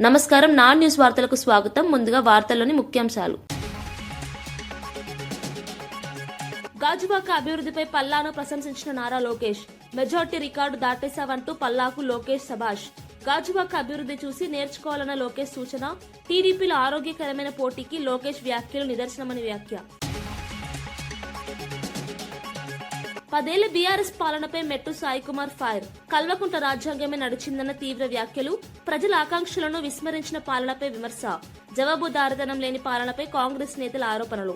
నమస్కారం. నా న్యూస్ వార్తలకు స్వాగతం. ముందుగా వార్తల్లోని ముఖ్యాంశాలు. గాజువాక అభివృద్ధిపై పల్లాను ప్రశంసించిన నారా లోకేష్. మెజార్టీ రికార్డు దాటేశావంటూ పల్లాకు లోకేష్ సభాష్ గాజువాక అభివృద్ధి చూసి నేర్చుకోవాలన్న లోకేష్ సూచన. టీడీపీలో ఆరోగ్యకరమైన పోటీకి లోకేష్ వ్యాఖ్యలు నిదర్శనమని వ్యాఖ్య. పదేళ్ళ బీఆర్ఎస్ పాలనపై మెట్టు సాయి కుమార్ ఫైర్. కల్వకుంట రాజ్యాంగమే నడిచిందన్న తీవ్ర వ్యాఖ్యలు ప్రజల ఆకాంక్షలను విస్మరించిన పాలనపై విమర్శ జవాబుదారితనం లేని పాలనపై కాంగ్రెస్ నేతల ఆరోపణలు.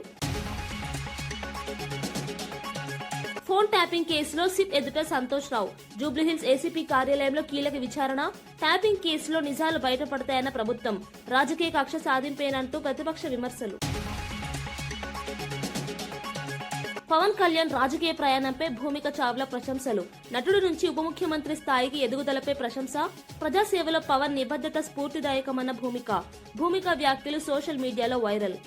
ఫోన్ ట్యాపింగ్ కేసులో సిట్ ఎదుట సంతోష్ రావు. జూబ్లీహిల్స్ ఏసీపీ కార్యాలయంలో కీలక విచారణ ట్యాపింగ్ కేసులో నిజాలు బయటపడతాయన్న ప్రభుత్వం రాజకీయ కక్ష సాధింపేనంటూ ప్రతిపక్ష విమర్శలు. పవన్ కళ్యాణ్ రాజకీయ ప్రయాణంపై భూమిక చావ్లా ప్రశంసలు. నటుడు నుంచి ఉప ముఖ్యమంత్రి స్థాయికి ఎదుగుదలపై ప్రశంస ప్రజాసేవలో పవన్ నిబద్ధత స్ఫూర్తిదాయకమన్న భూమిక. భూమిక వ్యాఖ్యలు సోషల్ మీడియాలో వైరల్.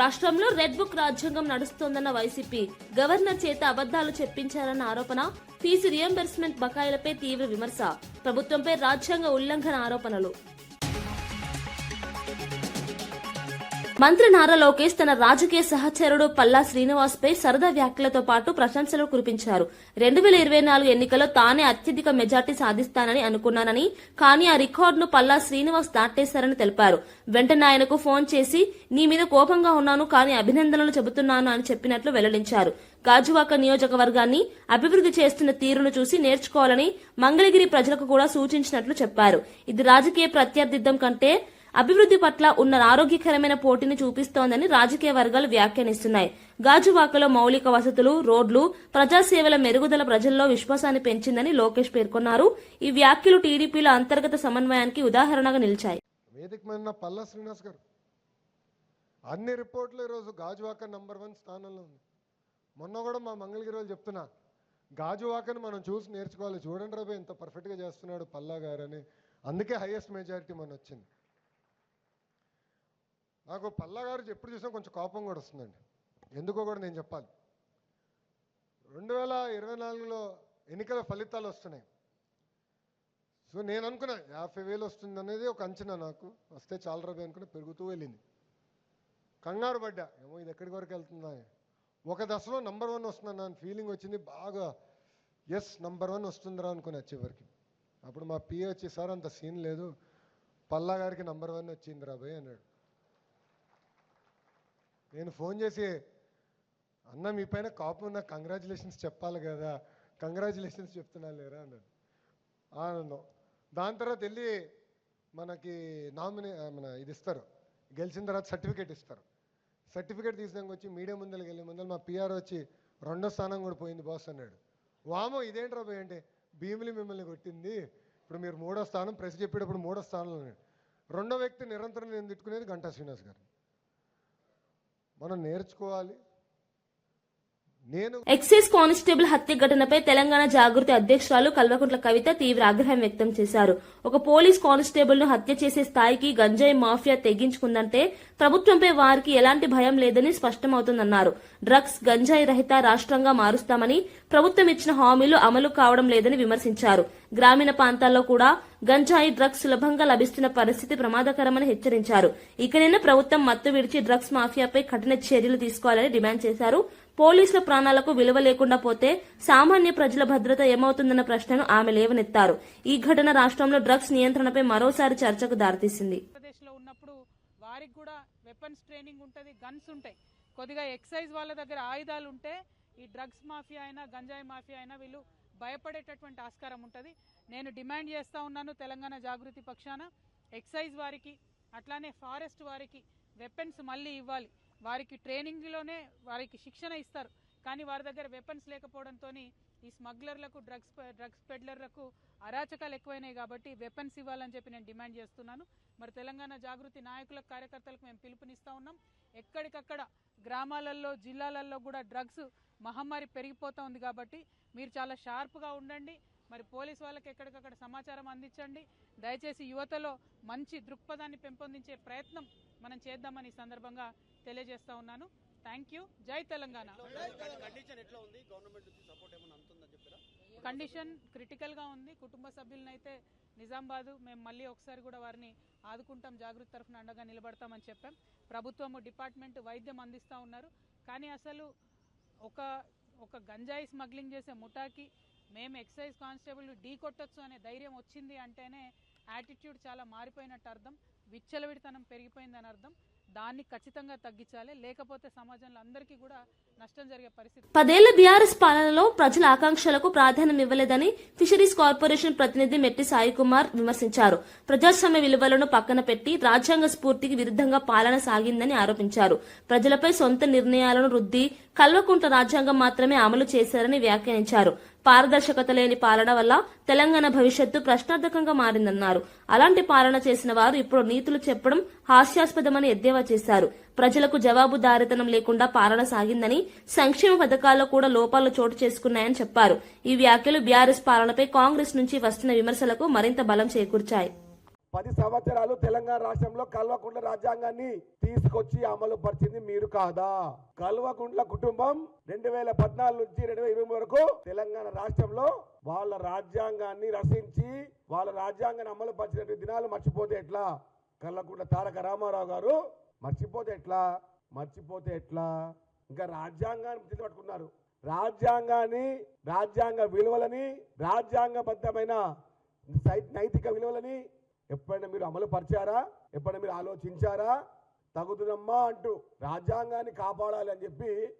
రాష్ట్రంలో రెడ్ బుక్ రాజ్యాంగం నడుస్తోందన్న వైసీపీ గవర్నర్ చేత అబద్దాలు చెప్పించారన్న ఆరోపణ ఫీజు రియంబర్స్మెంట్ బకాయిలపై తీవ్ర విమర్శ. ప్రభుత్వంపై రాజ్యాంగ ఉల్లంఘన ఆరోపణలు. మంత్రి నారా లోకేష్ తన రాజకీయ సహచరుడు పల్లా శ్రీనివాస్ పై సరదా వ్యాఖ్యలతో పాటు ప్రశంసలు కురిపించారు. రెండు వేల ఇరవై నాలుగు ఎన్నికల్లో తానే అత్యధిక మెజార్టీ సాధిస్తానని అనుకున్నానని కానీ ఆ రికార్డును పల్లా శ్రీనివాస్ దాటేశారని తెలిపారు. వెంటనే ఆయనకు ఫోన్ చేసి నీ మీద కోపంగా ఉన్నాను కానీ అభినందనలు చెబుతున్నాను అని చెప్పినట్లు వెల్లడించారు. గాజువాక నియోజకవర్గాన్ని అభివృద్ధి చేస్తున్న తీరును చూసి నేర్చుకోవాలని మంగళగిరి ప్రజలకు కూడా సూచించినట్లు చెప్పారు. ఇది రాజకీయ ప్రత్యర్థిద్దం కంటే అభివృద్ధి పట్ల ఉన్న ఆరోగ్యకరమైన పోటీని చూపిస్తోందని రాజకీయ వర్గాలు వ్యాఖ్యానిస్తున్నాయి. గాజువాకలో మౌలిక వసతులు రోడ్లు ప్రజాసేవల మెరుగుదల ప్రజల్లో విశ్వాసాన్ని పెంచిందని లోకేష్ పేర్కొన్నారు. ఈ వ్యాఖ్యలు టీడీపీలో అంతర్గత సమన్వయానికి ఉదాహరణగా నిలిచాయి. గారు అన్ని రిపోర్ట్లు ఈరోజు గాజువాక నంబర్ వన్ స్థానంలో ఉంది. మొన్న కూడా మా మంగళగిరి వాళ్ళు చెప్తున్నా గాజువాకని మనం చూసి నేర్చుకోవాలి. చూడండి రాబోయే ఇంత పర్ఫెక్ట్గా చేస్తున్నాడు పల్లా గారు అని. అందుకే హైయెస్ట్ మెజారిటీ మన వచ్చింది. నాకు పల్లా గారు ఎప్పుడు చూసినా కొంచెం కోపం కూడా వస్తుందండి. ఎందుకో కూడా నేను చెప్పాలి. రెండు వేల ఇరవై నాలుగులో ఎన్నికల ఫలితాలు వస్తున్నాయి. సో నేను అనుకున్నా యాభై వేలు వస్తుంది అనేది ఒక అంచనా నాకు. వస్తే చాలా రవి అనుకుని పెరుగుతూ వెళ్ళింది. కంగారు పడ్డా. ఏమో ఇది ఎక్కడి వరకు వెళ్తుందా? ఒక దశలో నంబర్ వన్ వస్తున్నాను నా ఫీలింగ్ వచ్చింది. బాగా ఎస్ నంబర్ వన్ వస్తుందిరా అనుకుని చివరికి. అప్పుడు మా పిఏ వచ్చి సార్ అంత సీన్ లేదు. పల్లా గారికి నంబర్ వన్ వచ్చింది రా భయ్ అన్నాడు. నేను ఫోన్ చేసి అన్న మీ పైన కాపు నాకు కంగ్రాచులేషన్స్ చెప్పాలి కదా. కంగ్రాచులేషన్స్ చెప్తున్నా లేరా? అన్నాడు. ఆనందం దాని తర్వాత వెళ్ళి మనకి నామినే మన ఇది ఇస్తారు. గెలిచిన తర్వాత సర్టిఫికేట్ ఇస్తారు. సర్టిఫికేట్ తీసినాక వచ్చి మీడియా ముందరికి వెళ్ళే ముందర మా పిఆర్ వచ్చి రెండో స్థానం కూడా పోయింది బాస్ అన్నాడు. వామో ఇదేంట్రా పోయి అంటే భీమిలి మిమ్మల్ని కొట్టింది. ఇప్పుడు మీరు మూడో స్థానం ప్రెస్ చెప్పేటప్పుడు మూడో స్థానంలో ఉన్నాడు. రెండో వ్యక్తి నిరంతరం నేను తిట్టుకునేది గంటా శ్రీనివాస్ గారు మనం నేర్చుకోవాలి. ఎక్సైజ్ కానిస్టేబుల్ హత్య ఘటనపై తెలంగాణ జాగృతి అధ్యక్షురాలు కల్వకుంట్ల కవిత తీవ్ర ఆగ్రహం వ్యక్తం చేశారు. ఒక పోలీస్ కానిస్టేబుల్ను హత్య చేసే స్థాయికి గంజాయి మాఫియా తెగించుకుందంటే ప్రభుత్వంపై వారికి ఎలాంటి భయం లేదని స్పష్టమవుతుందన్నారు. డ్రగ్స్ గంజాయి రహిత రాష్ట్రంగా మారుస్తామని ప్రభుత్వం ఇచ్చిన హామీలు అమలు కావడం లేదని విమర్శించారు. గ్రామీణ ప్రాంతాల్లో కూడా గంజాయి డ్రగ్స్ సులభంగా లభిస్తున్న పరిస్థితి ప్రమాదకరమని హెచ్చరించారు. ఇకనైనా ప్రభుత్వం మత్తు విడిచి డ్రగ్స్ మాఫియాపై కఠిన చర్యలు తీసుకోవాలని డిమాండ్ చేశారు. పోలీసుల ప్రాణాలకు విలువ లేకుండా పోతే సామాన్య ప్రజల భద్రత ఏమవుతుందన్న ప్రశ్నను ఆమె లేవనెత్తారు. ఈ ఘటన రాష్ట్రంలో డ్రగ్స్ నియంత్రణపై మరోసారి చర్చకు దారితీసింది. ఉన్నప్పుడు వారికి కూడా వెపన్స్ ట్రైనింగ్ ఉంటుంది గన్స్ ఉంటాయి. కొద్దిగా ఎక్సైజ్ వాళ్ళ దగ్గర ఆయుధాలు ఉంటే ఈ డ్రగ్స్ మాఫియా అయినా గంజాయి మాఫియా అయినా వీళ్ళు భయపడేటటువంటి ఆస్కారం ఉంటుంది. నేను డిమాండ్ చేస్తూ ఉన్నాను తెలంగాణ జాగృతి పక్షాన. ఎక్సైజ్ వారికి అట్లానే ఫారెస్ట్ వారికి వెపన్స్ మళ్ళీ ఇవ్వాలి. వారికి ట్రైనింగ్లోనే వారికి శిక్షణ ఇస్తారు. కానీ వారి దగ్గర వెపన్స్ లేకపోవడంతో ఈ స్మగ్లర్లకు డ్రగ్స్ డ్రగ్స్ పెడ్లర్లకు అరాచకాలు ఎక్కువైనాయి కాబట్టి వెపన్స్ ఇవ్వాలని చెప్పి నేను డిమాండ్ చేస్తున్నాను. మరి తెలంగాణ జాగృతి నాయకులకు కార్యకర్తలకు మేము పిలుపునిస్తూ ఉన్నాం. ఎక్కడికక్కడ గ్రామాలలో జిల్లాలలో కూడా డ్రగ్స్ మహమ్మారి పెరిగిపోతూ ఉంది కాబట్టి మీరు చాలా షార్ప్గా ఉండండి. మరి పోలీస్ వాళ్ళకి ఎక్కడికక్కడ సమాచారం అందించండి. దయచేసి యువతలో మంచి దృక్పథాన్ని పెంపొందించే ప్రయత్నం మనం చేద్దామని ఈ సందర్భంగా తెలియజేస్తా ఉన్నాను. థ్యాంక్ యూ జై తెలంగాణ. కండిషన్ ఎట్లా ఉంది? గవర్నమెంట్ నుంచి సపోర్ట్ ఏమైనా అందుతుందని చెప్పారా? కండిషన్ క్రిటికల్గా ఉంది. కుటుంబ సభ్యులను అయితే నిజామాబాదు మేము మళ్ళీ ఒకసారి కూడా వారిని ఆదుకుంటాం. జాగృతి తరఫున అండగా నిలబడతామని చెప్పాం. ప్రభుత్వము డిపార్ట్మెంట్ వైద్యం అందిస్తూ ఉన్నారు. కానీ అసలు ఒక ఒక గంజాయి స్మగ్లింగ్ చేసే ముఠాకి మేము ఎక్సైజ్ కానిస్టేబుల్ ఢీ కొట్టొచ్చు అనే ధైర్యం వచ్చింది అంటేనే యాటిట్యూడ్ చాలా మారిపోయినట్టు అర్థం. విచ్చలవిడితనం పెరిగిపోయిందని అర్థం. దాన్ని ఖచ్చితంగా తగ్గించాలి. లేకపోతే సమాజంలో అందరికీ కూడా నష్టం జరిగే పరిస్థితి. పదేళ్ళ బీఆర్ఎస్ పాలనలో ప్రజల ఆకాంక్షలకు ప్రాధాన్యం ఇవ్వలేదని ఫిషరీస్ కార్పొరేషన్ ప్రతినిధి మెట్టి సాయి కుమార్ విమర్శించారు. ప్రజాస్వామ్య విలువలను పక్కన పెట్టి రాజ్యాంగ స్ఫూర్తికి విరుద్ధంగా పాలన సాగిందని ఆరోపించారు. ప్రజలపై సొంత నిర్ణయాలను రుద్ది కల్వకుంట్ల రాజ్యాంగం మాత్రమే అమలు చేశారని వ్యాఖ్యానించారు. పారదర్శకత లేని పాలన వల్ల తెలంగాణ భవిష్యత్తు ప్రశ్నార్థకంగా మారిందన్నారు. అలాంటి పాలన చేసిన వారు ఇప్పుడు నీతులు చెప్పడం హాస్యాస్పదమని ఎద్దేవా చేశారు. ప్రజలకు జవాబుదారితనం లేకుండా పాలన సాగిందని సంక్షేమ పథకాల్లో కూడా లోపాలు చోటు చేసుకున్నాయని చెప్పారు. ఈ వ్యాఖ్యలు బీఆర్ఎస్ పాలనపై కాంగ్రెస్ నుంచి వస్తున్న విమర్శలకు మరింత బలం చేకూర్చాయి. పది సంవత్సరాలు తెలంగాణ రాష్ట్రంలో కల్వకుంట్ల రాజ్యాంగాన్ని తీసుకొచ్చి అమలు పరిచింది మీరు కాదా? కల్వకుంట్ల కుటుంబం రెండు వేల పద్నాలుగు నుంచి రెండు వేల ఇరవై వరకు తెలంగాణ రాష్ట్రంలో వాళ్ళ రాజ్యాంగాన్ని రచించి వాళ్ళ రాజ్యాంగాన్ని అమలు పరిచిన దినాలు మర్చిపోతే ఎట్లా? కల్వకుంట్ల తారక రామారావు గారు మర్చిపోతే ఎట్లా? మర్చిపోతే ఎట్లా? ఇంకా రాజ్యాంగాన్ని పట్టుకున్నారు. రాజ్యాంగాన్ని రాజ్యాంగ విలువలని రాజ్యాంగబద్ధమైన సై- నైతిక విలువలని ఎప్పుడైనా మీరు అమలు పరిచారా? ఎప్పుడైనా మీరు ఆలోచించారా? తగుదునమ్మా అంటూ రాజ్యాంగాన్ని కాపాడాలి అని చెప్పి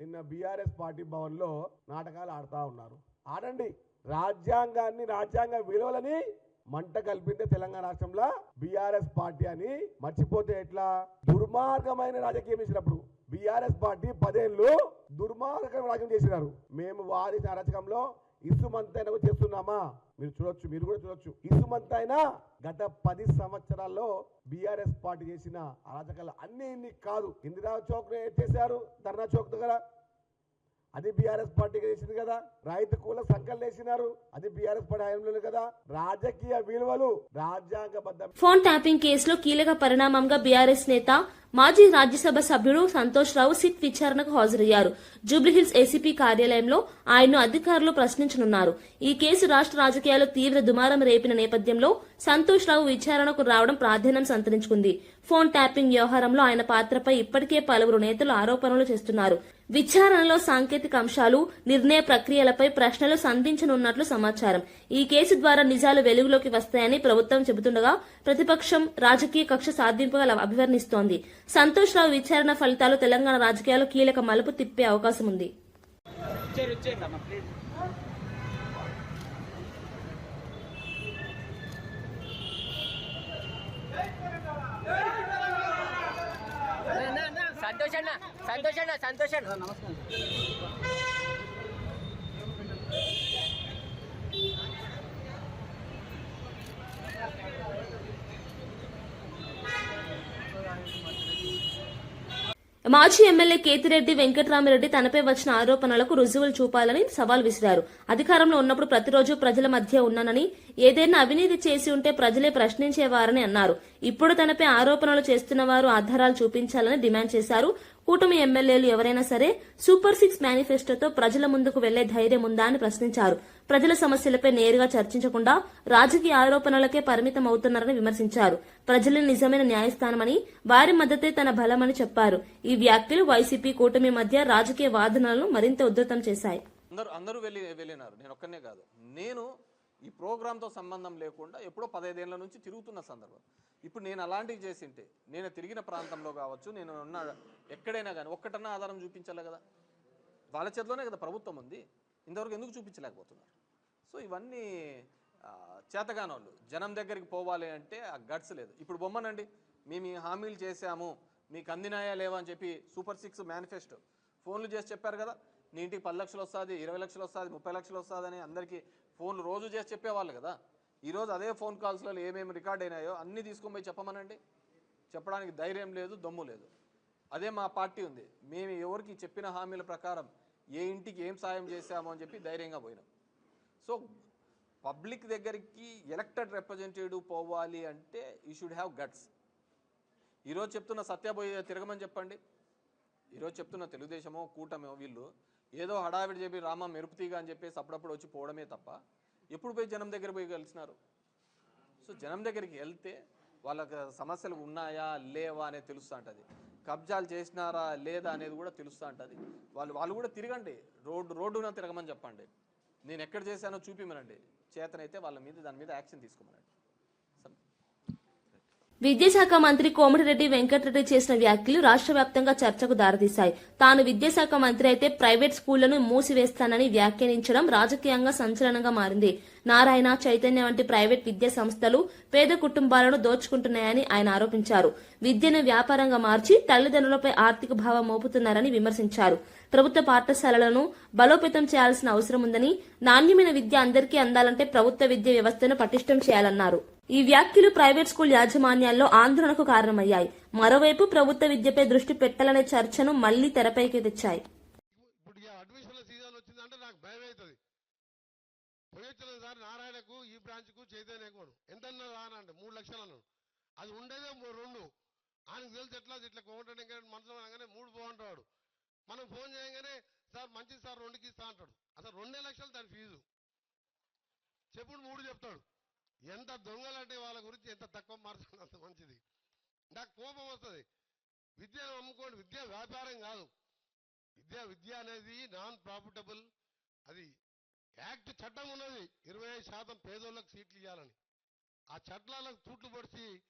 నిన్న బీఆర్ఎస్ పార్టీ భవన్లో నాటకాలు ఆడుతూ ఉన్నారు. ఆడండి. రాజ్యాంగాన్ని రాజ్యాంగ విలువలని మంట కల్పిందే తెలంగాణ రాష్ట్రంలో బీఆర్ఎస్ పార్టీ అని మర్చిపోతే ఎట్లా? దుర్మార్గమైన రాజకీయం చేసినప్పుడు బీఆర్ఎస్ పార్టీ పదేళ్ళు దుర్మార్గమైన రాజకీయం చేసినారు. మేము వారి అరాచకంలో ఇసుమంతైనా చేస్తున్నామా? మీరు చూడొచ్చు మీరు కూడా చూడొచ్చు. ఇసుమంతైనా గత పది సంవత్సరాల్లో బీఆర్ఎస్ పార్టీ చేసిన అరాచకాలు అన్ని ఇన్ని కాదు. ఇందిరా చౌక్ చేశారు ధర్నా చౌక్ దగ్గర. అది బీఆర్ఎస్ పార్టీకి చేసింది కదా. రైతు కూల సంకల్ వేసినారు అది బీఆర్ఎస్ పార్టీ హయాంలో కదా. రాజకీయ విలువలు రాజ్యాంగబద్ధ. ఫోన్ ట్యాపింగ్ కేసులో కీలక పరిణామంగా బీఆర్ఎస్ నేత మాజీ రాజ్యసభ సభ్యుడు సంతోష్ రావు సిట్ విచారణకు హాజరయ్యారు. జూబ్లీహిల్స్ ఏసీపీ కార్యాలయంలో ఆయన్ను అధికారులు ప్రశ్నించనున్నారు. ఈ కేసు రాష్ట్ర రాజకీయాల్లో తీవ్ర దుమారం రేపిన నేపథ్యంలో సంతోష్ రావు విచారణకు రావడం ప్రాధాన్యం సంతరించుకుంది. ఫోన్ ట్యాపింగ్ వ్యవహారంలో ఆయన పాత్రపై ఇప్పటికే పలువురు నేతలు ఆరోపణలు చేస్తున్నారు. విచారణలో సాంకేతిక అంశాలు నిర్ణయ ప్రక్రియలపై ప్రశ్నలు సంధించనున్నట్లు సమాచారం. ఈ కేసు ద్వారా నిజాలు వెలుగులోకి వస్తాయని ప్రభుత్వం చెబుతుండగా ప్రతిపక్షం రాజకీయ కక్ష సాధింపుగా అభివర్ణిస్తోంది. సంతోష్ రావు విచారణ ఫలితాలు తెలంగాణ రాజకీయాల్లో కీలక మలుపు తిప్పే అవకాశం ఉంది. సంతోషన్న సంతోషన్న సంతోషన్న మాజీ ఎమ్మెల్యే కేతిరెడ్డి వెంకటరామిరెడ్డి తనపై వచ్చిన ఆరోపణలకు రుజువులు చూపాలని సవాల్ విసిరారు. అధికారంలో ఉన్నప్పుడు ప్రతిరోజు ప్రజల మధ్య ఉన్నానని ఏదైనా అవినీతి చేసి ఉంటే ప్రజలే ప్రశ్నించేవారని అన్నారు. ఇప్పుడు తనపై ఆరోపణలు చేస్తున్న వారు ఆధారాలు చూపించాలని డిమాండ్ చేశారు. కూటమి ఎమ్మెల్యేలు ఎవరైనా సరే సూపర్ సిక్స్ మేనిఫెస్టోతో ప్రజల ముందుకు వెళ్ళే ధైర్యం ఉందా అని ప్రశ్నించారు. ప్రజల సమస్యలపై నేరుగా చర్చించకుండా రాజకీయ ఆరోపణలకే పరిమితం అవుతున్నారని విమర్శించారు. ప్రజల నిజమైన న్యాయస్థానమని వారి మద్దతే తన బలమని చెప్పారు. ఈ వ్యాఖ్యలు వైసీపీ కూటమి మధ్య రాజకీయ వాదనలను మరింత ఉధృతం చేశాయి. అందరూ వెళ్ళి వెళ్ళినారు. నేను ఒక్కనే కాదు. నేను ఈ ప్రోగ్రాంతో సంబంధం లేకుండా ఎప్పుడో పదహైదేళ్ళ నుంచి తిరుగుతున్న సందర్భం. ఇప్పుడు నేను అలాంటివి చేసింటే నేను తిరిగిన ప్రాంతంలో కావచ్చు నేను ఉన్న ఎక్కడైనా కానీ ఒక్కటన్నా ఆధారం చూపించాలి కదా? వాళ్ళ చేతిలోనే కదా ప్రభుత్వం ఉంది. ఇంతవరకు ఎందుకు చూపించలేకపోతున్నారు? సో ఇవన్నీ చేతగానోళ్ళు. జనం దగ్గరికి పోవాలి అంటే ఆ గట్స్ లేదు. ఇప్పుడు బొమ్మనండి మేము ఈ హామీలు చేశాము మీకు అందినాయా లేవా అని చెప్పి సూపర్ సిక్స్ మేనిఫెస్టో. ఫోన్లు చేసి చెప్పారు కదా నీ ఇంటికి పది లక్షలు వస్తుంది ఇరవై లక్షలు వస్తుంది ముప్పై లక్షలు వస్తుంది అని అందరికీ ఫోన్లు రోజు చేసి చెప్పేవాళ్ళు కదా. ఈరోజు అదే ఫోన్ కాల్స్లో ఏమేమి రికార్డ్ అయినాయో అన్నీ తీసుకొని పోయి చెప్పమనండి. చెప్పడానికి ధైర్యం లేదు దమ్ము లేదు. అదే మా పార్టీ ఉంది. మేము ఎవరికి చెప్పిన హామీల ప్రకారం ఏ ఇంటికి ఏం సాయం చేశామో అని చెప్పి ధైర్యంగా పోయినాం. సో పబ్లిక్ దగ్గరికి ఎలక్టెడ్ రిప్రజెంటేటివ్ పోవాలి అంటే యూ షుడ్ హ్యావ్ గట్స్. ఈరోజు చెప్తున్న సత్యబోయ తిరగమని చెప్పండి. ఈరోజు చెప్తున్న తెలుగుదేశమో కూటమో వీళ్ళు ఏదో హడావిడి చెప్పి రామ మెరుపుతీగా అని చెప్పేసి అప్పుడప్పుడు వచ్చి పోవడమే తప్ప ఎప్పుడు పోయి జనం దగ్గర పోయి కలిసినారు? సో జనం దగ్గరికి వెళ్తే వాళ్ళకి సమస్యలు ఉన్నాయా లేవా అనేది తెలుస్తూ ఉంటుంది. కబ్జాలు చేసినారా లేదా అనేది కూడా తెలుస్తూ ఉంటుంది. వాళ్ళు వాళ్ళు కూడా తిరగండి. రోడ్డు రోడ్డున తిరగమని చెప్పండి. నేను ఎక్కడ చేశానో చూపిమనండి. చేతనైతే వాళ్ళ మీద దాని మీద యాక్షన్ తీసుకోమనండి. విద్యాశాఖ మంత్రి కోమటిరెడ్డి వెంకటరెడ్డి చేసిన వ్యాఖ్యలు రాష్ట్ర వ్యాప్తంగా చర్చకు దారితీశాయి. తాను విద్యాశాఖ మంత్రి అయితే ప్రైవేట్ స్కూళ్ళను మూసివేస్తానని వ్యాఖ్యానించడం రాజకీయంగా సంచలనంగా మారింది. నారాయణ చైతన్య వంటి ప్రైవేట్ విద్యా సంస్థలు పేద కుటుంబాలను దోచుకుంటున్నాయని ఆయన ఆరోపించారు. విద్యను వ్యాపారంగా మార్చి తల్లిదండ్రులపై ఆర్థిక భావం మోపుతున్నారని విమర్శించారు. ప్రభుత్వ పాఠశాలలను బలోపేతం చేయాల్సిన అవసరం ఉందని నాణ్యమైన విద్య అందరికీ అందాలంటే ప్రభుత్వ విద్యా వ్యవస్థను పటిష్టం చేయాలన్నారు. ఈ వ్యాఖ్యలు ప్రైవేట్ స్కూల్ యాజమాన్యాల్లో ఆందోళనకు కారణమయ్యాయి. మరోవైపు ప్రభుత్వ విద్యపై దృష్టి పెట్టాలనే చర్చను మళ్ళీ తెరపైకి తెచ్చాయి. సీజన్ వచ్చిందంటే నాకు భయం అవుతుంది సార్ నారాయణకు ఈ బ్రాంచ్కు చైతన్యకు ఎంత రానంటే మూడు లక్షలను అది ఉండేదే రెండు. ఆయనకు తెలిసి ఎట్లా ఇట్లా కోమటండి మనసులో అనగానే మూడు బాగుంటాడు మనం ఫోన్ చేయగానే సార్ మంచిది సార్ రెండుకి ఇస్తా అంటాడు. అసలు రెండే లక్షలు దాని ఫీజు. చెప్పుడు మూడు చెప్తాడు. ఎంత దొంగలంటే వాళ్ళ గురించి ఎంత తక్కువ మార్చుకుంటే అంత మంచిది. నాకు కోపం వస్తుంది. విద్యను అమ్ముకోండి విద్య వ్యాపారం కాదు. విద్య విద్య అనేది నాన్ ప్రాఫిటబుల్. అది యాక్ట్ చట్టం ఉన్నది. ఇరవై ఐదు శాతం పేదోళ్ళకి సీట్లు ఇవ్వాలని. ఆ చట్టాలకు తూట్లు పడిచి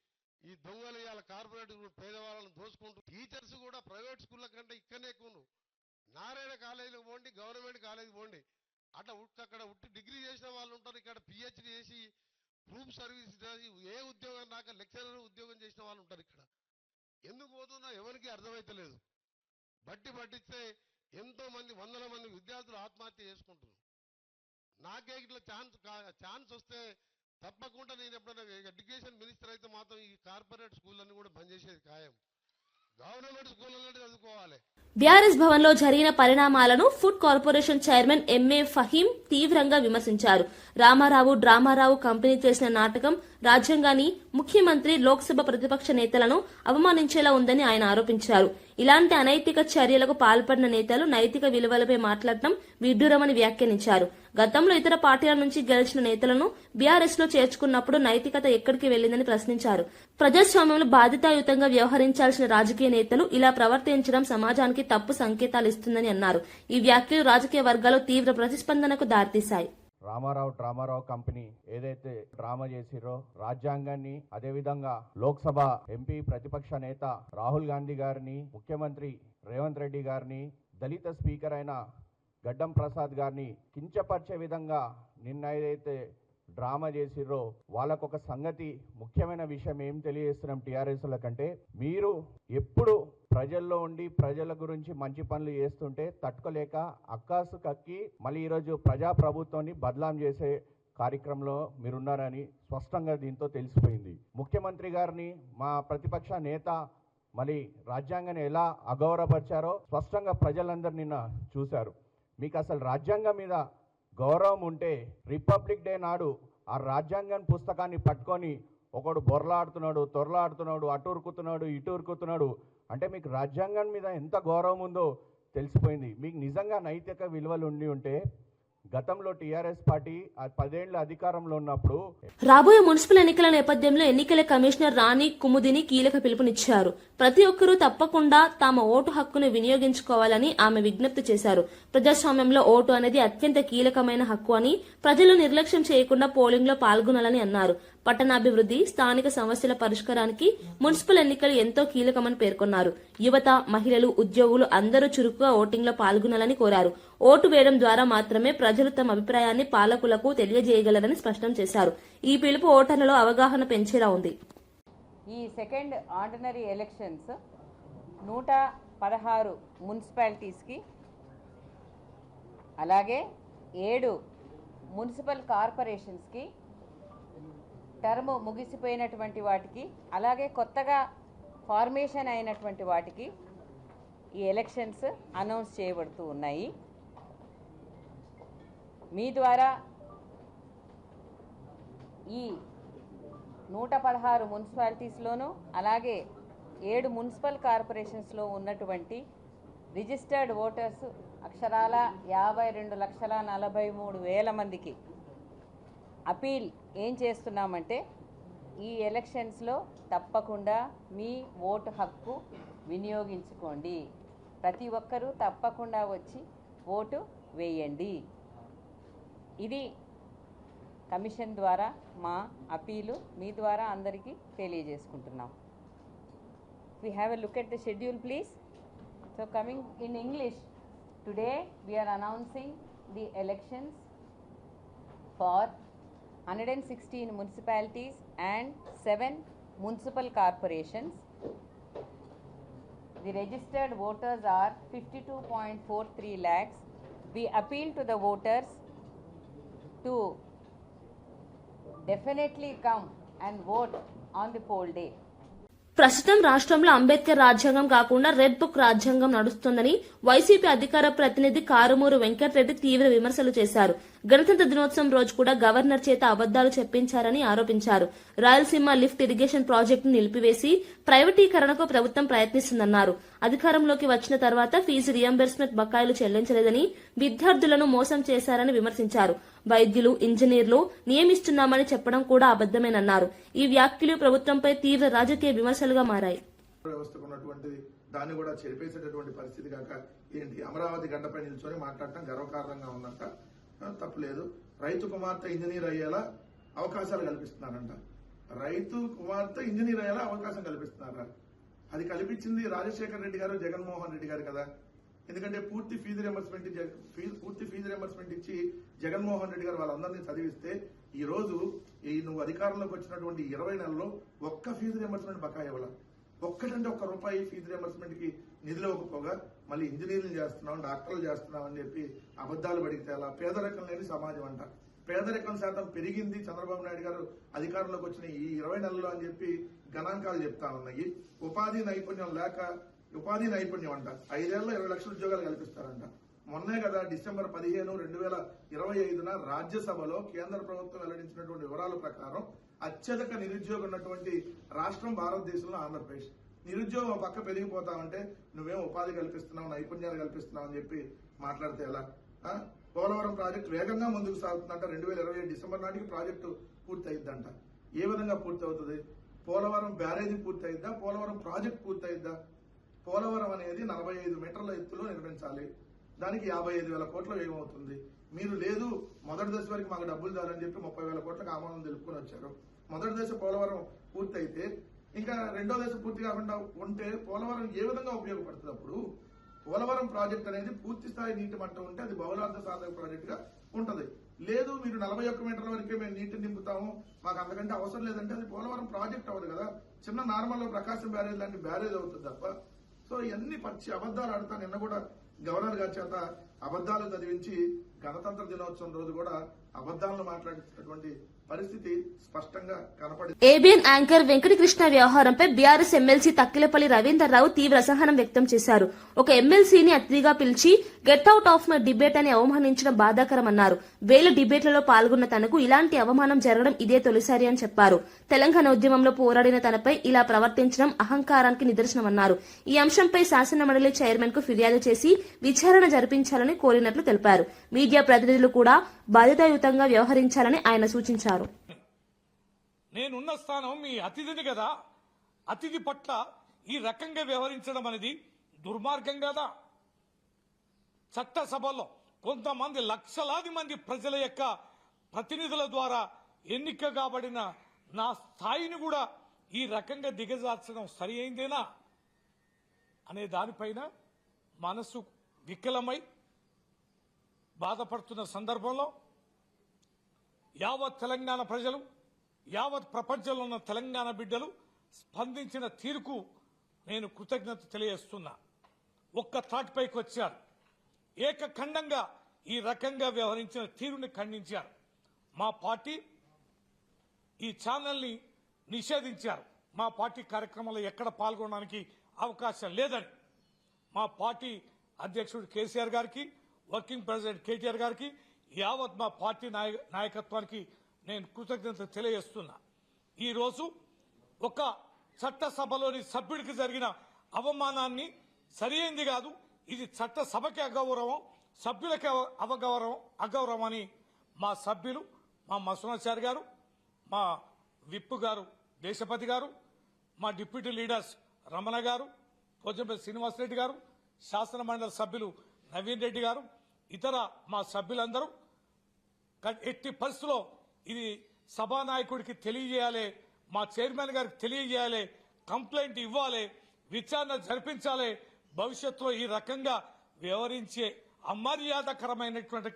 ఈ దొంగలు ఇవాళ కార్పొరేట్ పేదవాళ్ళని దోసుకుంటూ టీచర్స్ కూడా ప్రైవేట్ స్కూళ్ళ కంటే ఇక్కడనే ఎక్కువ నారాయణ కాలేజీలకు పోండి గవర్నమెంట్ కాలేజీ పోండి. అట్లా ఉట్టి అక్కడ ఉట్టి డిగ్రీ చేసిన వాళ్ళు ఉంటారు. ఇక్కడ పిహెచ్డి చేసి ప్రూఫ్ సర్వీస్ ఏ ఉద్యోగం రాక లెక్చరర్ ఉద్యోగం చేసిన వాళ్ళు ఉంటారు ఇక్కడ. ఎందుకు పోతున్నా ఎవరికి అర్థమైతలేదు. బట్టి పట్టిస్తే ఎంతో మంది వందల మంది విద్యార్థులు ఆత్మహత్య చేసుకుంటున్నారు. నాకే ఇట్లా ఛాన్స్ ఛాన్స్ వస్తే తప్పకుండా నేను ఎప్పుడైనా ఎడ్యుకేషన్ మినిస్టర్ అయితే మాత్రం ఈ కార్పొరేట్ స్కూళ్ళని కూడా బంద్ చేసేది ఖాయం. బీఆర్ఎస్ భవన్లో జరిగిన పరిణామాలను food corporation chairman MA Faheem తీవ్రంగా విమర్శించారు. రామారావు డ్రామారావు కంపెనీ చేసిన నాటకం రాజ్యాంగాన్ని ముఖ్యమంత్రి లోక్సభ ప్రతిపక్ష నేతలను అవమానించేలా ఉందని ఆయన ఆరోపించారు. ఇలాంటి అనైతిక చర్యలకు పాల్పడిన నేతలు నైతిక విలువలపై మాట్లాడటం విడ్డూరమని వ్యాఖ్యానించారు. గతంలో ఇతర పార్టీల నుంచి గెలిచిన నేతలను బీఆర్ఎస్లో చేర్చుకున్నప్పుడు నైతికత ఎక్కడికి వెళ్ళిందని ప్రశ్నించారు. ప్రజాస్వామ్యంలో బాధ్యతాయుతంగా వ్యవహరించాల్సిన రాజకీయ నేతలు ఇలా ప్రవర్తించడం సమాజానికి తప్పు సంకేతాలు ఇస్తుందని అన్నారు. ఈ వ్యాఖ్యలు రాజకీయ వర్గాలు తీవ్ర ప్రతిస్పందనకు దారితీశాయి. రామారావు డ్రామారావు కంపెనీ ఏదైతే డ్రామా చేసిరో రాజ్యాంగాన్ని అదేవిధంగా లోక్సభ ఎంపీ ప్రతిపక్ష నేత రాహుల్ గాంధీ గారిని ముఖ్యమంత్రి రేవంత్ రెడ్డి గారిని దళిత స్పీకర్ అయిన గడ్డం ప్రసాద్ గారిని కించపరిచే విధంగా నిన్న ఏదైతే డ్రామా చేసిర్రో వాళ్ళకొక సంగతి ముఖ్యమైన విషయం ఏం తెలియజేస్తున్నాం టీఆర్ఎస్ల కంటే? మీరు ఎప్పుడు ప్రజల్లో ఉండి ప్రజల గురించి మంచి పనులు చేస్తుంటే తట్టుకోలేక అక్కాసు కక్కి మళ్ళీ ఈరోజు ప్రజా ప్రభుత్వాన్ని బదలాం చేసే కార్యక్రమంలో మీరున్నారని స్పష్టంగా దీంతో తెలిసిపోయింది. ముఖ్యమంత్రి గారిని మా ప్రతిపక్ష నేత మళ్ళీ రాజ్యాంగాన్ని ఎలా అగౌరవపరిచారో స్పష్టంగా ప్రజలందరూ నిన్న చూశారు. మీకు అసలు రాజ్యాంగం మీద గౌరవం ఉంటే రిపబ్లిక్ డే నాడు ఆ రాజ్యాంగం పుస్తకాన్ని పట్టుకొని ఒకడు బొరలాడుతున్నాడు తొరలాడుతున్నాడు అటు ఉరుకుతున్నాడు ఇటు ఉరుకుతున్నాడు అంటే మీకు రాజ్యాంగం మీద ఎంత గౌరవం ఉందో తెలిసిపోయింది. మీకు నిజంగా నైతిక విలువలు ఉండి ఉంటే గతంలో టీఆర్ఎస్ పార్టీ పదేళ్ళ అధికారంలో ఉన్నప్పుడు రాబోయే మున్సిపల్ ఎన్నికల నేపథ్యంలో ఎన్నికల కమిషనర్ రాణి కుముదిని కీలక పిలుపునిచ్చారు. ప్రతి ఒక్కరూ తప్పకుండా తమ ఓటు హక్కును వినియోగించుకోవాలని ఆమె విజ్ఞప్తి చేశారు. ప్రజాస్వామ్యంలో ఓటు అనేది అత్యంత కీలకమైన హక్కు అని ప్రజలు నిర్లక్ష్యం చేయకుండా పోలింగ్లో పాల్గొనాలని అన్నారు. పట్టణాభివృద్ధి స్థానిక సమస్యల పరిష్కారానికి మున్సిపల్ ఎన్నికలు ఎంతో కీలకమని పేర్కొన్నారు. యువత మహిళలు ఉద్యోగులు అందరూ చురుకుగా ఓటింగ్లో పాల్గొనాలని కోరారు. ఓటు వేయడం ద్వారా మాత్రమే ప్రజలు తమ అభిప్రాయాన్ని పాలకులకు తెలియజేయగలరని స్పష్టం చేశారు. ఈ పిలుపు ఓటర్లలో అవగాహన పెంచేలా ఉంది. ఈ సెకండ్ ఆర్డినరీ ఎలక్షన్స్ నూట పదహారు మున్సిపాలిటీస్కి అలాగే ఏడు మున్సిపల్ కార్పొరేషన్స్కి టర్మ్ ముగిసిపోయినటువంటి వాటికి అలాగే కొత్తగా ఫార్మేషన్ అయినటువంటి వాటికి ఈ ఎలక్షన్స్ అనౌన్స్ చేయబడుతూ ఉన్నాయి. మీ ద్వారా ఈ నూట పదహారు మున్సిపాలిటీస్లోనూ అలాగే ఏడు మున్సిపల్ కార్పొరేషన్స్లో ఉన్నటువంటి రిజిస్టర్డ్ ఓటర్స్ అక్షరాల యాభై రెండు లక్షల నలభై మూడు వేల మందికి అపీల్ ఏం చేస్తున్నామంటే ఈ ఎలక్షన్స్లో తప్పకుండా మీ ఓటు హక్కు వినియోగించుకోండి. ప్రతి ఒక్కరూ తప్పకుండా వచ్చి ఓటు వేయండి. ఇది కమిషన్ ద్వారా మా అపీలు మీ ద్వారా అందరికీ తెలియజేసుకుంటున్నాం. We have a look at the schedule please. So coming in english today we are announcing the elections for hundred and sixteen municipalities and seven municipal corporations. The registered voters are fifty two point four three lakhs. We appeal to the voters to definitely come and vote on the poll day. ప్రస్తుతం రాష్ట్రంలో అంబేద్కర్ రాజ్యాంగం కాకుండా red book రాజ్యాంగం నడుస్తుందని YCP అధికార ప్రతినిధి కారుమూరు వెంకటరెడ్డి తీవ్ర విమర్శలు చేశారు. గణతంత్ర దినోత్సవం రోజు కూడా గవర్నర్ చేత అబద్దాలు చెప్పించారని ఆరోపించారు. రాయలసీమ లిఫ్ట్ ఇరిగేషన్ ప్రాజెక్టును నిలిపివేసి ప్రైవేటీకరణకు ప్రభుత్వం ప్రయత్నిస్తుందన్నారు. అధికారంలోకి వచ్చిన తర్వాత ఫీజు రియంబర్స్మెంట్ బకాయిలు చెల్లించలేదని విద్యార్థులను మోసం చేశారని విమర్శించారు. వైద్యులు ఇంజనీర్లు నియమిస్తున్నామని చెప్పడం కూడా అబద్దమేనన్నారు ఈ వ్యాఖ్యలు ప్రభుత్వంపై తీవ్ర రాజకీయ విమర్శలుగా మారాయి. దాన్ని కూడా చెరిపేసేటటువంటి పరిస్థితి కాక ఏంటి అమరావతి గడ్డపై నిల్చొని మాట్లాడటం గర్వకారణంగా ఉందంట. తప్పలేదు. రైతు కుమార్తె ఇంజనీర్ అయ్యేలా అవకాశాలు కల్పిస్తున్నారంట. రైతు కుమార్తె ఇంజనీర్ అయ్యేలా అవకాశం కల్పిస్తున్నారా? అది కల్పించింది రాజశేఖర రెడ్డి గారు జగన్మోహన్ రెడ్డి గారు కదా. ఎందుకంటే పూర్తి ఫీజు రియంబర్స్మెంట్ పూర్తి ఫీజు రియంబర్స్మెంట్ ఇచ్చి జగన్మోహన్ రెడ్డి గారు వాళ్ళందరినీ చదివిస్తే ఈ రోజు ఈ నువ్వు అధికారంలోకి వచ్చినటువంటి ఇరవై నెలలో ఒక్క ఫీజు రియంబర్స్మెంట్ బకాయి ఇవ్వాల. ఒక్కటంటే ఒక్క రూపాయి ఫీజు రియంబర్స్మెంట్కి నిధులు ఇవ్వకపోగా మళ్ళీ ఇంజనీర్లు చేస్తున్నాం డాక్టర్లు చేస్తున్నాం అని చెప్పి అబద్దాలు పడితే అలా పేదరికం లేని సమాజం అంట. పేదరికం శాతం పెరిగింది చంద్రబాబు నాయుడు గారు అధికారంలోకి వచ్చిన ఈ ఇరవై నెలల్లో అని చెప్పి గణాంకాలు చెప్తా ఉన్నాయి. ఉపాధి నైపుణ్యం లేక ఉపాధి నైపుణ్యం అంట. ఐదేళ్ళలో ఇరవై లక్షల ఉద్యోగాలు కల్పిస్తారంట. మొన్నే కదా డిసెంబర్ పదిహేను రెండు వేల ఇరవై ఐదున రాజ్యసభలో కేంద్ర ప్రభుత్వం వెల్లడించినటువంటి వివరాల ప్రకారం అత్యధిక నిరుద్యోగం ఉన్నటువంటి రాష్ట్రం భారతదేశంలో ఆంధ్రప్రదేశ్. నిరుద్యోగం పక్క పెరిగిపోతా ఉంటే నువ్వేం ఉపాధి కల్పిస్తున్నావు నైపుణ్యాలు కల్పిస్తున్నావు అని చెప్పి మాట్లాడితే ఎలా? పోలవరం ప్రాజెక్టు వేగంగా ముందుకు సాగుతుందంట. రెండు వేల ఇరవై డిసెంబర్ నాటికి ప్రాజెక్టు పూర్తి అయిద్దంట ఏ విధంగా పూర్తి అవుతుంది పోలవరం బ్యారేజీ పూర్తి అయిద్దా పోలవరం ప్రాజెక్ట్ పూర్తి అయిద్దా పోలవరం అనేది నలభై ఐదు మీటర్ల ఎత్తులో నిర్మించాలి. దానికి యాభై ఐదు వేల కోట్ల వ్యయం అవుతుంది. మీరు లేదు మొదటి దశ వరకు మాకు డబ్బులు చాలని చెప్పి ముప్పై వేల కోట్లకు ఆమోదం తెలుపుకొని వచ్చారు. మొదటి దశ పోలవరం పూర్తయితే ఇంకా రెండో దశ పూర్తి కాకుండా ఉంటే పోలవరం ఏ విధంగా ఉపయోగపడుతుంది అప్పుడు? పోలవరం ప్రాజెక్ట్ అనేది పూర్తి స్థాయి నీటి మట్టం ఉంటే అది బహుళార్థ సాధక ప్రాజెక్ట్గా ఉంటది. లేదు మీరు నలభై ఒక్క మీటర్ల వరకే మేము నీటిని నింపుతాము. మాకు అంతకంటే అవసరం లేదంటే అది పోలవరం ప్రాజెక్ట్ అవ్వదు కదా. చిన్న నార్మల్ ప్రకాశం బ్యారేజ్ లాంటి బ్యారేజ్ అవుతుంది తప్ప. సో ఇవన్నీ పచ్చి అబద్ధాలు ఆడతా నిన్న కూడా గవర్నర్ గారి చేత అబద్ధాలు చదివించి గణతంత్ర దినోత్సవం రోజు కూడా అబద్దాలను మాట్లాడేటటువంటి పరిస్థితి స్పష్టంగా కనపడింది. ఏబిఎన్ యాంకర్ వెంకటకృష్ణ వ్యవహారంపై బీఆర్ఎస్ ఎమ్మెల్సీ తక్కిలపల్లి రవీందర్రావు తీవ్ర అసహనం వ్యక్తం చేశారు. ఒక ఎమ్మెల్సీని అతిథిగా పిలిచి get out of my debate అని అవమానించడం బాధాకరమన్నారు. వేల డిబేట్లలో పాల్గొన్న తనకు ఇలాంటి అవమానం జరగడం ఇదే తొలిసారి అని చెప్పారు. తెలంగాణ ఉద్యమంలో పోరాడిన తనపై ఇలా ప్రవర్తించడం అహంకారానికి నిదర్శనమన్నారు. ఈ అంశంపై శాసన మండలి చైర్మన్కు ఫిర్యాదు చేసి విచారణ జరిపించాలని కోరినట్లు తెలిపారు. మీడియా ప్రతినిధులు కూడా బాధ్యతాయుతంగా వ్యవహరించాలని ఆయన సూచించారు. నేనున్న స్థానం మీ అతిథిని కదా. అతిథి పట్ల ఈ రకంగా వ్యవహరించడం అనేది దుర్మార్గం కదా. చట్టసభలో కొంతమంది లక్షలాది మంది ప్రజల యొక్క ప్రతినిధుల ద్వారా ఎన్నిక కాబడిన నా స్థాయిని కూడా ఈ రకంగా దిగజార్చడం సరి అయిందేనా? అనే దానిపైన మనసు వికలమై బాధపడుతున్న సందర్భంలో యావత్ తెలంగాణ ప్రజలు యావత్ ప్రపంచంలో ఉన్న తెలంగాణ బిడ్డలు స్పందించిన తీరుకు నేను కృతజ్ఞత తెలియజేస్తున్నా. ఒక్క థాట్ పైకి వచ్చారు. ఏకఖండంగా ఈ రకంగా వ్యవహరించిన తీరుని ఖండించారు. మా పార్టీ ఈ ఛానల్ని నిషేధించారు. మా పార్టీ కార్యక్రమంలో ఎక్కడ పాల్గొనడానికి అవకాశం లేదని. మా పార్టీ అధ్యక్షుడు కేసీఆర్ గారికి వర్కింగ్ ప్రెసిడెంట్ కేటీఆర్ గారికి యావత్ మా పార్టీ నాయ నాయకత్వానికి నేను కృతజ్ఞత తెలియజేస్తున్నా. ఈరోజు ఒక చట్టసభలోని సభ్యుడికి జరిగిన అవమానాన్ని సరియైంది కాదు ఇది చట్టసభకి అగౌరవం సభ్యులకి అవగౌరవం అగౌరవం అని మా సభ్యులు మా మసూనాచారి గారు మా విప్ గారు దేశపతి గారు మా డిప్యూటీ లీడర్స్ రమణ గారు పోచంపల్లి శ్రీనివాసరెడ్డి గారు శాసన మండలి సభ్యులు నవీన్ రెడ్డి గారు ఇతర మా సభ్యులందరూ ఎట్టి పరిస్థితుల్లో ఇది సభానాయకుడికి తెలియజేయాలి మా చైర్మన్ గారికి తెలియజేయాలి కంప్లైంట్ ఇవ్వాలి విచారణ జరిపించాలి భవిష్యత్తులో ఈ రకంగా వ్యవహరించే అమర్యాదకరమైనటువంటి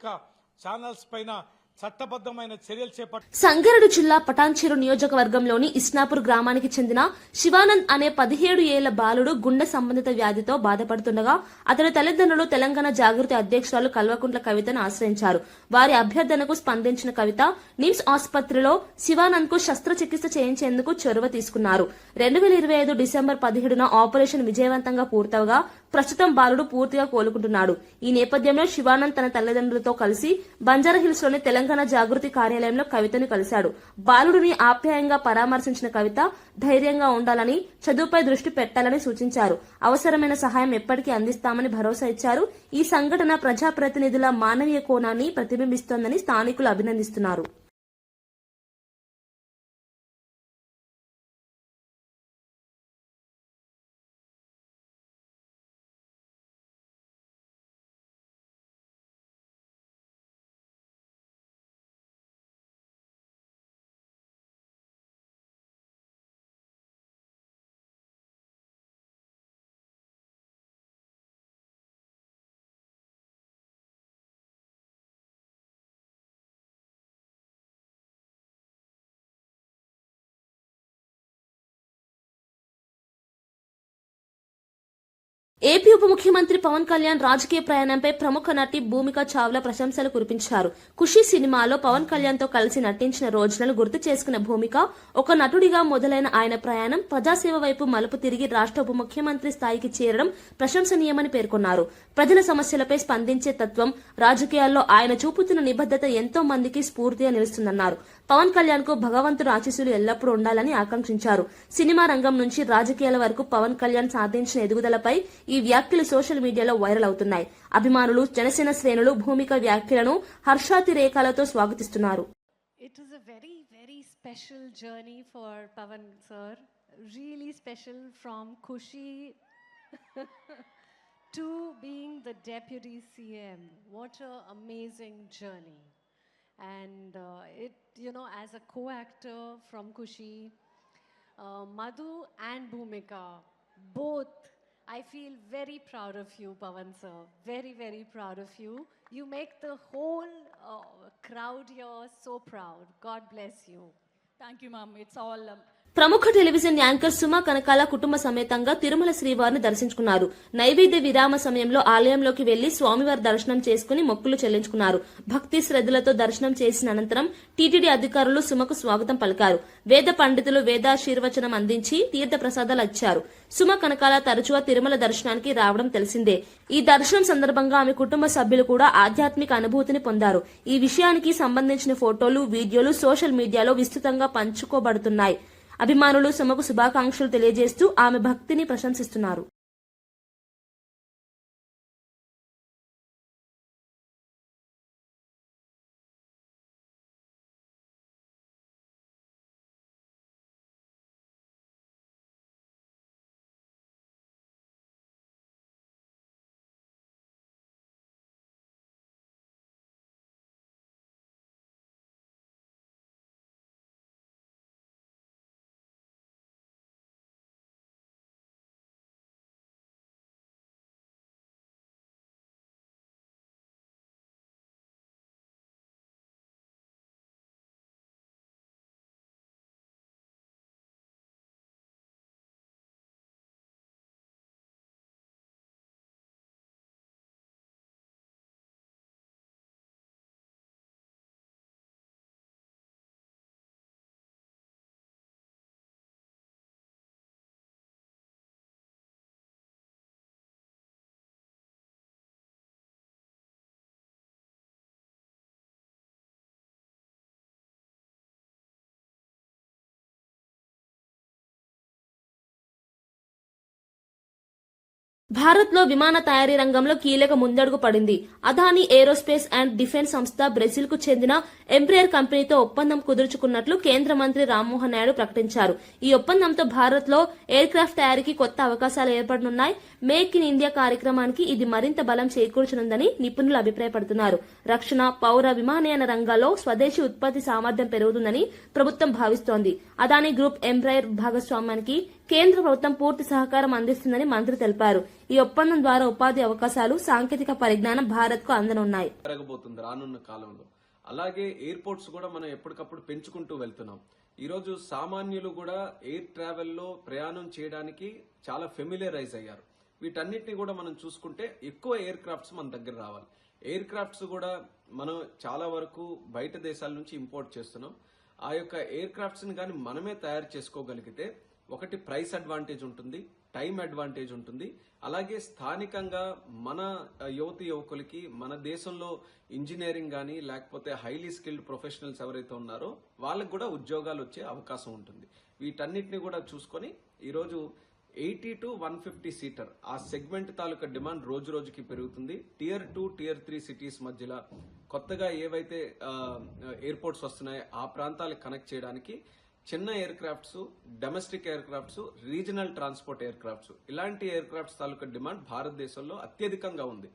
ఛానల్స్ పైన చట్టబద్దమైన చర్యలు సంగారెడ్డి జిల్లా పటాన్చెరు నియోజకవర్గంలోని ఇస్నాపూర్ గ్రామానికి చెందిన శివానంద్ అనే పదిహేడు ఏళ్ళ బాలుడు గుండె సంబంధిత వ్యాధితో బాధపడుతుండగా అతని తల్లిదండ్రులు తెలంగాణ జాగృతి అధ్యక్షురాలు కల్వకుంట్ల కవితను ఆశ్రయించారు. వారి అభ్యర్థనకు స్పందించిన కవిత నిమ్స్ ఆసుపత్రిలో శివానంద్కు శస్త్రచికిత్స చేయించేందుకు చొరవ తీసుకున్నారు. రెండు వేల ఇరవై ఐదు డిసెంబర్ పదిహేడున ఆపరేషన్ విజయవంతంగా పూర్తవగా ప్రస్తుతం బాలుడు పూర్తిగా కోలుకుంటున్నాడు. ఈ నేపథ్యంలో శివానంద్ తన తల్లిదండ్రులతో కలిసి బంజారాహిల్స్లోని తెలంగాణ జాగృతి కార్యాలయంలో కవితను కలిశాడు. బాలుడిని ఆప్యాయంగా పరామర్శించిన కవిత ధైర్యంగా ఉండాలని చదువుపై దృష్టి పెట్టాలని సూచించారు. అవసరమైన సహాయం ఎప్పటికీ అందిస్తామని భరోసా ఇచ్చారు. ఈ సంఘటన ప్రజాప్రతినిధుల మానవీయ కోణాన్ని ప్రతిబింబిస్తోందని స్థానికులు అభినందిస్తున్నారు. ఏపీ ఉప ముఖ్యమంత్రి పవన్ కళ్యాణ్ రాజకీయ ప్రయాణంపై ప్రముఖ నటి భూమిక చావ్లా ప్రశంసలు కురిపించారు. ఖుషి సినిమాలో పవన్ కళ్యాణ్తో కలిసి నటించిన రోజులను గుర్తు చేసుకున్న భూమిక ఒక నటుడిగా మొదలైన ఆయన ప్రయాణం ప్రజాసేవ వైపు మలుపు తిరిగి రాష్ట్ర ఉప ముఖ్యమంత్రి స్థాయికి చేరడం ప్రశంసనీయమని పేర్కొన్నారు. ప్రజల సమస్యలపై స్పందించే తత్వం రాజకీయాల్లో ఆయన చూపుతున్న నిబద్దత ఎంతో మందికి స్ఫూర్తిగా నిలుస్తుందన్నారు. పవన్ కళ్యాణ్కు భగవంతుడు ఆశీస్సులు ఎల్లప్పుడూ ఉండాలని ఆకాంక్షించారు. సినిమా రంగం నుంచి రాజకీయాల వరకు పవన్ కళ్యాణ్ సాధించిన ఎదుగుదలపై ఈ వ్యాఖ్యలు సోషల్ మీడియాలో వైరల్ అవుతున్నాయి అభిమానులు జనసేన శ్రేణులు భూమిక వ్యాఖ్యలను హర్షాతిరేకాలతో స్వాగతిస్తున్నారు It is a very, very special journey for Pavan sir. Really special from Kushi to being the deputy CM. What a amazing journey. And uh, it, you know, as a co-actor from Kushi, uh, Madhu and Bhumika, both, I feel very proud of you, Pavan sir. Very, very proud of you. You make the whole uh, crowd here so proud. God bless you. Thank you, ma'am. It's all. Um, ప్రముఖ television anchor Suma Kanakala కుటుంబ సమేతంగా తిరుమల శ్రీవారిని దర్శించుకున్నారు. నైవేద్య విరామ సమయంలో ఆలయంలోకి వెళ్ళి స్వామివారి దర్శనం చేసుకుని మొక్కులు చెల్లించుకున్నారు. భక్తి శ్రద్ధలతో దర్శనం చేసిన అనంతరం టీటీడీ అధికారులు సుమకు స్వాగతం పలికారు. వేద పండితులు వేదాశీర్వచనం అందించి తీర్థ ప్రసాదాలు ఇచ్చారు. సుమ కనకాల తరచుగా తిరుమల దర్శనానికి రావడం తెలిసిందే. ఈ దర్శనం సందర్భంగా ఆమె కుటుంబ సభ్యులు కూడా ఆధ్యాత్మిక అనుభూతిని పొందారు. ఈ విషయానికి సంబంధించిన ఫోటోలు వీడియోలు సోషల్ మీడియాలో విస్తృతంగా పంచుకోబడుతున్నాయి. అభిమానులు సుమకు శుభాకాంక్షలు తెలియజేస్తూ ఆమె భక్తిని ప్రశంసిస్తున్నారు. భారత్లో విమాన తయారీ రంగంలో కీలక ముందడుగు పడింది. అదానీ ఏరోస్పేస్ అండ్ డిఫెన్స్ సంస్థ బ్రెజిల్కు చెందిన ఎంబ్రియర్ కంపెనీతో ఒప్పందం కుదుర్చుకున్నట్లు కేంద్ర మంత్రి రామ్మోహన్ నాయుడు ప్రకటించారు. ఈ ఒప్పందంతో భారత్లో ఎయిర్ క్రాఫ్ట్ తయారీకి కొత్త అవకాశాలు ఏర్పడనున్నాయి. మేక్ ఇన్ ఇండియా కార్యక్రమానికి ఇది మరింత బలం చేకూర్చనుందని నిపుణులు అభిప్రాయపడుతున్నారు. రక్షణ పౌర విమానయాన రంగాల్లో స్వదేశీ ఉత్పత్తి సామర్థ్యం పెరుగుతుందని ప్రభుత్వం భావిస్తోంది. అదానీ గ్రూప్ ఎంబ్రాయర్ భాగస్వామ్యానికి కేంద్ర ప్రభుత్వం పూర్తి సహకారం అందిస్తుందని మంత్రి తెలిపారు. ఈ ఒప్పందం ద్వారా ఉపాధి అవకాశాలు సాంకేతిక పరిజ్ఞానం భారత్కు అందనున్నాయి రానున్న కాలంలో. అలాగే ఎయిర్పోర్ట్స్ కూడా మనం ఎప్పటికప్పుడు పెంచుకుంటూ వెళ్తున్నాం. ఈరోజు సామాన్యులు కూడా ఎయిర్ ట్రావెల్లో ప్రయాణం చేయడానికి చాలా ఫెమిలియరైజ్ అయ్యారు. వీటన్నిటిని కూడా మనం చూసుకుంటే ఎక్కువ ఎయిర్ క్రాఫ్ట్స్ మన దగ్గర రావాలి. ఎయిర్ క్రాఫ్ట్స్ కూడా మనం చాలా వరకు బయట దేశాల నుంచి ఇంపోర్ట్ చేస్తున్నాం. ఆ యొక్క ఎయిర్ క్రాఫ్ట్స్ని కానీ మనమే తయారు చేసుకోగలిగితే ఒకటి ప్రైస్ అడ్వాంటేజ్ ఉంటుంది టైం అడ్వాంటేజ్ ఉంటుంది. అలాగే స్థానికంగా మన యువతి యువకులకి మన దేశంలో ఇంజనీరింగ్ కానీ లేకపోతే హైలీ స్కిల్డ్ ప్రొఫెషనల్స్ ఎవరైతే ఉన్నారో వాళ్ళకు కూడా ఉద్యోగాలు వచ్చే అవకాశం ఉంటుంది. వీటన్నిటిని కూడా చూసుకొని ఈరోజు eighty two one fifty seater ఆ సెగ్మెంట్ తాలూకా డిమాండ్ రోజు రోజుకి పెరుగుతుంది. Tier two tier three cities మధ్యలో కొత్తగా ఏవైతే ఎయిర్పోర్ట్స్ వస్తున్నాయో ఆ ప్రాంతాలకు కనెక్ట్ చేయడానికి చిన్న aircrafts domestic aircrafts regional transport aircrafts ఇలాంటి ఎయిర్ క్రాఫ్ట్స్ తాలూకా డిమాండ్ భారతదేశంలో అత్యధికంగా ఉంది.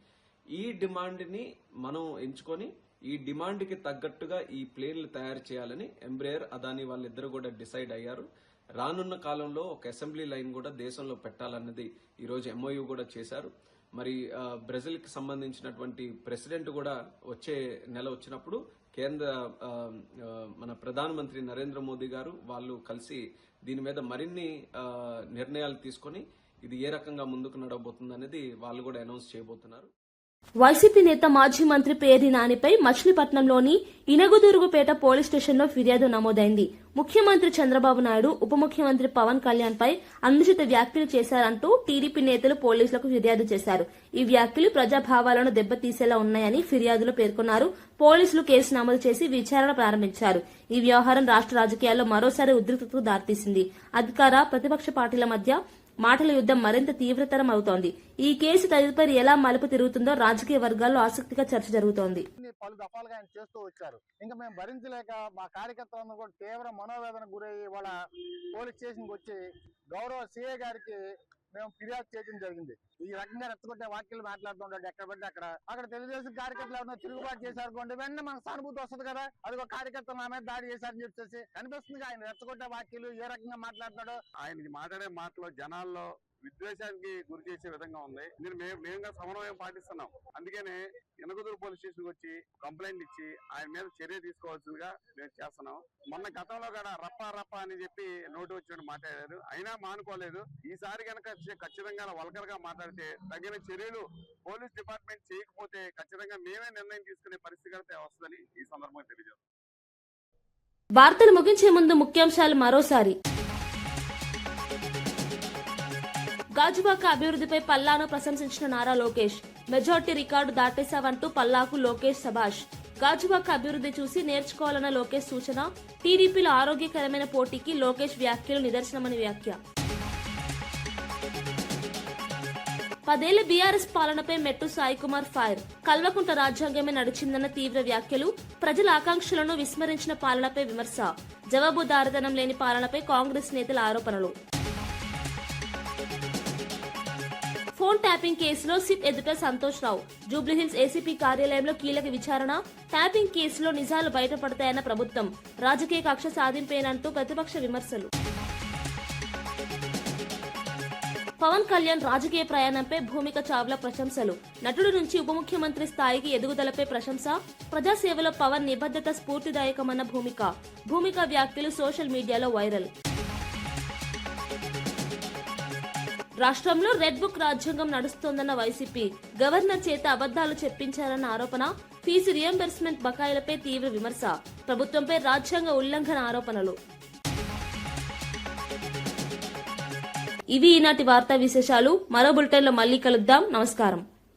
ఈ డిమాండ్ని మనం ఎంచుకొని ఈ డిమాండ్కి తగ్గట్టుగా ఈ ప్లేన్లు తయారు చేయాలని ఎంబ్రేయర్ అదాని వాళ్ళిద్దరు కూడా డిసైడ్ అయ్యారు. రానున్న కాలంలో ఒక అసెంబ్లీ లైన్ కూడా దేశంలో పెట్టాలన్నది ఈ రోజు ఎంఓయూ కూడా చేశారు. మరి బ్రెజిల్కి సంబంధించినటువంటి ప్రెసిడెంట్ కూడా వచ్చే నెల వచ్చినప్పుడు కేంద్ర మన ప్రధానమంత్రి నరేంద్ర మోదీ గారు వాళ్ళు కలిసి దీని మీద మరిన్ని నిర్ణయాలు తీసుకొని ఇది ఏ రకంగా ముందుకు నడవబోతుంది అనేది వాళ్ళు కూడా అనౌన్స్ చేయబోతున్నారు. వైసీపీ నేత మాజీ మంత్రి పేర్ని నానిపై మచిలీపట్నంలోని ఇనగుదురుగుపేట పోలీస్ స్టేషన్లో ఫిర్యాదు నమోదైంది. ముఖ్యమంత్రి చంద్రబాబు నాయుడు ఉప ముఖ్యమంత్రి పవన్ కళ్యాణ్ పై అనుచిత వ్యాఖ్యలు చేశారంటూ టీడీపీ నేతలు పోలీసులకు ఫిర్యాదు చేశారు. ఈ వ్యాఖ్యలు ప్రజాభావాలను దెబ్బతీసేలా ఉన్నాయని ఫిర్యాదులో పేర్కొన్నారు. పోలీసులు కేసు నమోదు చేసి విచారణ ప్రారంభించారు. ఈ వ్యవహారం రాష్ట్ర రాజకీయాల్లో మరోసారి ఉద్రిక్తతకు దారితీసింది. అధికార ప్రతిపక్ష పార్టీల మధ్య మాటల యుద్దం మరింత తీవ్రతరం అవుతోంది. ఈ కేసు తదుపరి ఎలా మలుపు తిరుగుతుందో రాజకీయ వర్గాల్లో ఆసక్తిగా చర్చ జరుగుతోంది. పలు దఫాలుగా ఆయన చేస్తూ వచ్చారు. ఇంకా మేము భరించలేక మా కార్యకర్తలను కూడా తీవ్ర మనోవేదన గురయ్యి వాళ్ళ పోలీస్ స్టేషన్కి వచ్చి గౌరవ సీఏ గారికి మేము ఫిర్యాదు చేయడం జరిగింది. ఈ రకంగా రెచ్చగొట్టే వాక్యాలు మాట్లాడుతుంటాడు ఎక్కడ పడితే అక్కడ. అక్కడ తెలుగుదేశం కార్యకర్తలు ఎవరైనా తిరుగుబాటు చేశారనుకోండి వెంటనే మనకు సానుభూతి వస్తుంది కదా. అది ఒక కార్యకర్త ఆమె మీద దాడి చేశారని చెప్పేసి కనిపిస్తుంది ఆయన రెచ్చగొట్టే వాక్యలు ఏ రకంగా మాట్లాడుతున్నాడో. ఆయన మాట్లాడే మాటలో జనాల్లో విద్వేషానికి గురి చేసే విధంగా ఉంది. నేను మేము మేము సమన్వయం పాటిస్తున్నాం. అందుకనే ఎనగదూరు పోలీస్ స్టేషన్ వచ్చి కంప్లైంట్ ఇచ్చి ఆయన మీద చర్య తీసుకోవాల్సిందిగా మేము చేస్తున్నాం. మొన్న గతంలో కూడా రప్ప రప్ప అని చెప్పి నోటు వచ్చినట్టు మాట్లాడారు. అయినా మానుకోలేదు. ఈసారి కనుక ఖచ్చితంగా వల్కర్గా మాట్లాడితే తగిన చర్యలు పోలీస్ డిపార్ట్మెంట్ చేయకపోతే ఖచ్చితంగా మేమే నిర్ణయం తీసుకునే పరిస్థితి అయితే వస్తుందని ఈ సందర్భంగా తెలియజేస్తాం వార్తలు ముగించే ముందు ముఖ్యాంశాలు మరోసారి. గాజువాక అభివృద్ధిపై పల్లాను ప్రశంసించిన నారా లోకేష్. మెజార్టీ రికార్డు దాటేశావంటూ పల్లాకు లోకేష్ సభాష్ గాజువాక అభివృద్ధి చూసి నేర్చుకోవాలన్న లోకేష్ సూచన టీడీపీలో ఆరోగ్యకరమైన పోటీకి లోకేష్ వ్యాఖ్యలు నిదర్శనమని వ్యాఖ్య. పదేళ్ళ బీఆర్ఎస్ పాలనపై మెట్టు సాయి కుమార్ ఫైర్. కల్వకుంట రాజ్యాంగమే నడిచిందన్న తీవ్ర వ్యాఖ్యలు ప్రజల ఆకాంక్షలను విస్మరించిన పాలనపై విమర్శ. జవాబుదారితనం లేని పాలనపై కాంగ్రెస్ నేతల ఆరోపణలు. ఫోన్ ట్యాపింగ్ కేసులో సిట్ ఎదుట సంతోష్ రావు. జూబ్లీహిల్స్ ఏసీపీ కార్యాలయంలో కీలక విచారణ ట్యాపింగ్ కేసులో నిజాలు బయటపడతాయన్న ప్రభుత్వం. రాజకీయ కక్ష సాధింపేనంటూ ప్రతిపక్ష విమర్శలు. పవన్ కళ్యాణ్ రాజకీయ ప్రయాణంపై భూమిక చావ్లా ప్రశంసలు. నటుడు నుంచి ఉప ముఖ్యమంత్రి స్థాయికి ఎదుగుదలపై ప్రశంస ప్రజాసేవలో పవన్ నిబద్ధత స్ఫూర్తిదాయకమన్న భూమిక. భూమిక వ్యాఖ్యలు సోషల్ మీడియాలో వైరల్. రాష్ట్రంలో రెడ్ బుక్ రాజ్యాంగం నడుస్తోందన్న వైసీపీ గవర్నర్ చేత అబద్దాలు చెప్పించారన్న ఆరోపణ ఫీజు రియంబర్స్మెంట్ బకాయిలపై తీవ్ర విమర్శ ప్రభుత్వంపై రాజ్యాంగ ఉల్లంఘన ఆరోపణలు. ఇవి ఈనాటి వార్తా విశేషాలు. మరో బులెటిన్లో మళ్ళీ కలుద్దాం. నమస్కారం.